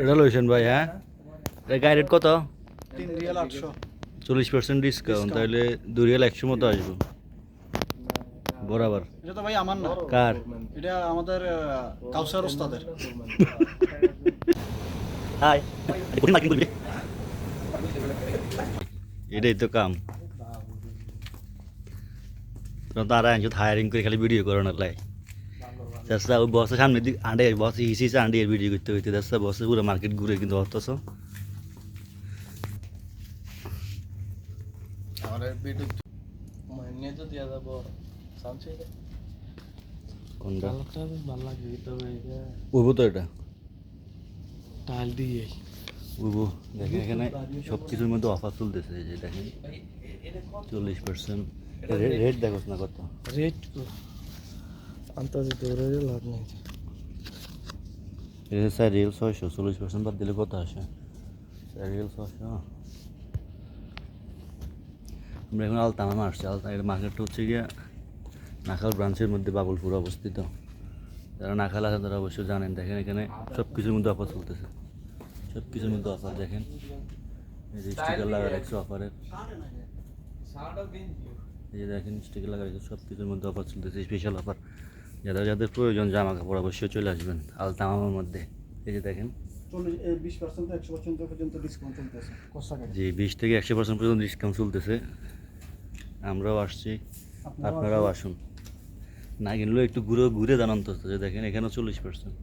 এটা লইছেন ভাই হ্যাঁ? এটা গাড়ি রেট কত? তিন রিয়াল আটশো। চল্লিশ পার্সেন্ট ডিসকাউন্ট তাহলে দু রিয়াল একশো মতো আসব। বরাবর। এটা তো ভাই আমার না। কার? এটা আমাদের কাউসার ওস্তাদের। হাই। এটাই তো কাম। তোরা হায়ারিং করে খালি ভিডিও করো না লাই। তাছাড়া ওই বসের সামনে দিক আন্ডে বসে হিসি হিসে আন্ডে ভিডিও করতে হইতে তাছাড়া বসে পুরো মার্কেট ঘুরে কিন্তু অতস আমাদের তো দেওয়া যাব সামসুং কোনটা কালারটা বেশ ভালো লাগবে তবে এটা উবু তো এটা টাইল দিয়ে উবু দেখেন এখানে সব কিছুর মধ্যে অফার চলতেছে এই যে দেখেন চল্লিশ পার্সেন্ট রেট দেখোস না কত রেট আন্তাজে দৌড়ে লাভ নেই এটা স্যার রিয়েল ছয়শো চল্লিশ পার্সেন্ট বাদ দিলে কত আসে স্যার রিয়েল ছয়শো আমরা এখন আলতামা আসছি আলতাম এটা মার্কেটটা হচ্ছে গিয়া নাখাল ব্রাঞ্চের মধ্যে বাবুলপুর অবস্থিত যারা নাখাল আছে তারা অবশ্যই জানেন দেখেন এখানে সব কিছুর মধ্যে অফার চলতেছে সব কিছুর মধ্যে অফার দেখেন এই স্টিকার লাগা রাখছে অফারের এই যে দেখেন স্টিকার লাগা রাখছে সব কিছুর মধ্যে অফার চলতেছে স্পেশাল অফার যাদের যাদের প্রয়োজন জামা কাপড় অবশ্যই চলে আসবেন আলতামার মধ্যে। এই যে দেখেন। জি বিশ থেকে একশো পার্সেন্ট পর্যন্ত ডিসকাউন্ট চলতেছে। আমরাও আসছি। আপনারাও আসুন। না কিনলেও একটু ঘুরে ঘুরে দান অন্তত যে দেখেন এখানেও চল্লিশ পার্সেন্ট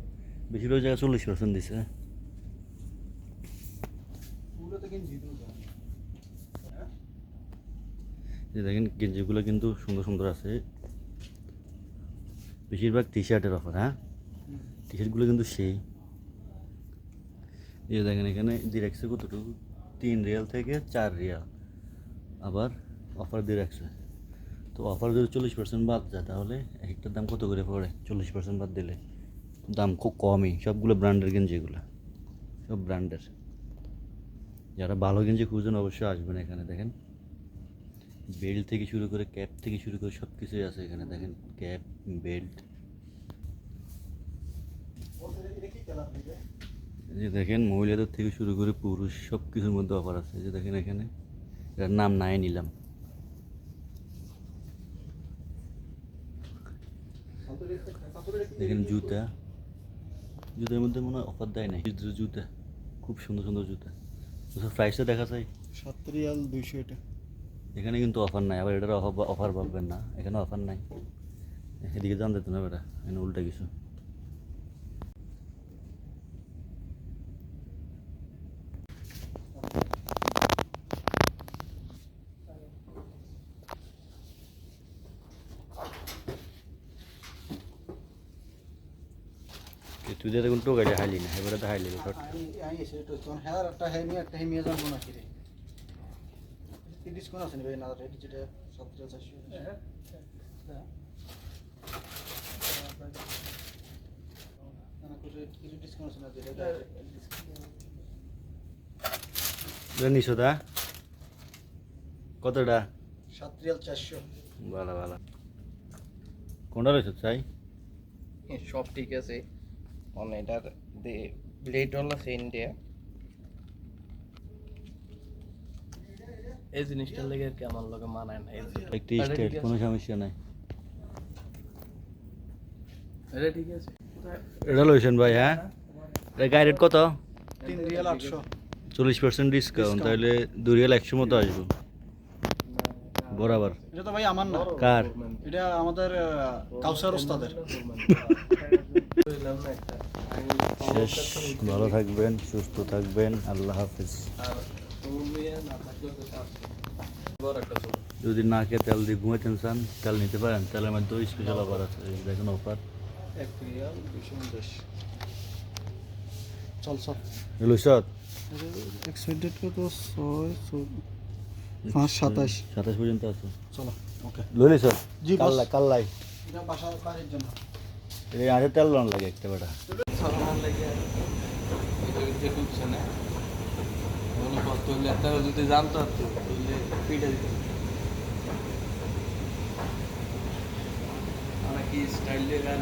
বেশিরভাগ জায়গায় চল্লিশ পার্সেন্ট দিছে। পুরোতে কিনছি যে দেখেন গেঞ্জিগুলো কিন্তু সুন্দর সুন্দর আছে। বেশিরভাগ টি শার্টের অফার হ্যাঁ? টি শার্টগুলো কিন্তু সেই। এই দেখেন এখানে দিয়ে রাখছে কতটুকু? তিন রিয়াল থেকে চার রিয়াল। আবার অফার দিয়ে রাখছে তো অফার যদি চল্লিশ পার্সেন্ট বাদ যায় তাহলে এক একটার দাম কত করে পড়ে? চল্লিশ পার্সেন্ট বাদ দিলে। দাম খুব কমই। সবগুলো ব্র্যান্ডের গেঞ্জিগুলো সব ব্র্যান্ডের যারা ভালো গেঞ্জি খুঁজছেন অবশ্যই আসবেন এখানে দেখেন। বেল্ট থেকে শুরু করে ক্যাপ থেকে শুরু করে সব কিছুই আছে এখানে। দেখেন, ক্যাপ, বেল্ট। যে দেখেন মহিলাদের থেকে শুরু করে পুরুষ সব কিছুর মধ্যে অফার আছে। যে দেখেন এখানে, এটার নাম নাই নিলাম। দেখেন জুতা। জুতার মধ্যে মনে হয় অফার দেয় নাই। জুতা, খুব সুন্দর সুন্দর জুতা। প্রাইসটা দেখা যায়। সাত রিয়াল দুইশো এটা। এখানে কিন্তু অফার নাই, আবার এটার অফার পাবেন না, এখানে অফার নাই। এদিকে জানতে তো না বেটা এখানে উল্টা কিছু। তুই দেখুন টোকাইলে হাইলি না, এবারে তো হাইলি শর্ট। তখন হ্যাঁ ডিসকাউন্ট আছে নি ভাই না রেট যেটা সাত রিয়াল চারশো না কিছু ডিসকাউন্ট আছে না যেটা নিশো দা কতটা? সাত রিয়াল চারশো। ভালো ভালো। কোনটা রয়েছে চাই? সব ঠিক আছে। মানে এটার ব্লেড হল আছে ইন্ডিয়া এই জিনিসটার লেগে আর কি আমার লগে মানায় না এই একটি স্টেট কোনো সমস্যা নাই। এটা ঠিক আছে? এটা লইছেন ভাই হ্যাঁ? এটা গাড়ি রেট কত? তিন রিয়াল আটশো। চল্লিশ পার্সেন্ট ডিসকাউন্ট. তাহলে দু রিয়াল একশো মতো আসব। বরাবর। এটা তো ভাই আমার না। কার? এটা আমাদের কাউসার ওস্তাদের। শেষ। ভালো থাকবেন সুস্থ থাকবেন। আল্লাহ হাফিজ। যদি না খেয়ে তেল দিয়ে ঘুমাইতেন চান তেল নিতে পারেন? তেলের মধ্যে স্পেশাল অফার আছে এই দেখেন অফার চল চল। কত? ছয় পাঁচ সাতাশ। সাতাশ পর্যন্ত আছে। চলো ওকে। জি, boss. কাল্লাই কাল্লাই এটা বাসা বাড়ির জন্য। এই আগে তেল লোন লাগে একটা বেটা। লাগে এটা যে আপনারা যদি জানতো তাহলে পিঠে দিত আমরা কি স্টাইল গান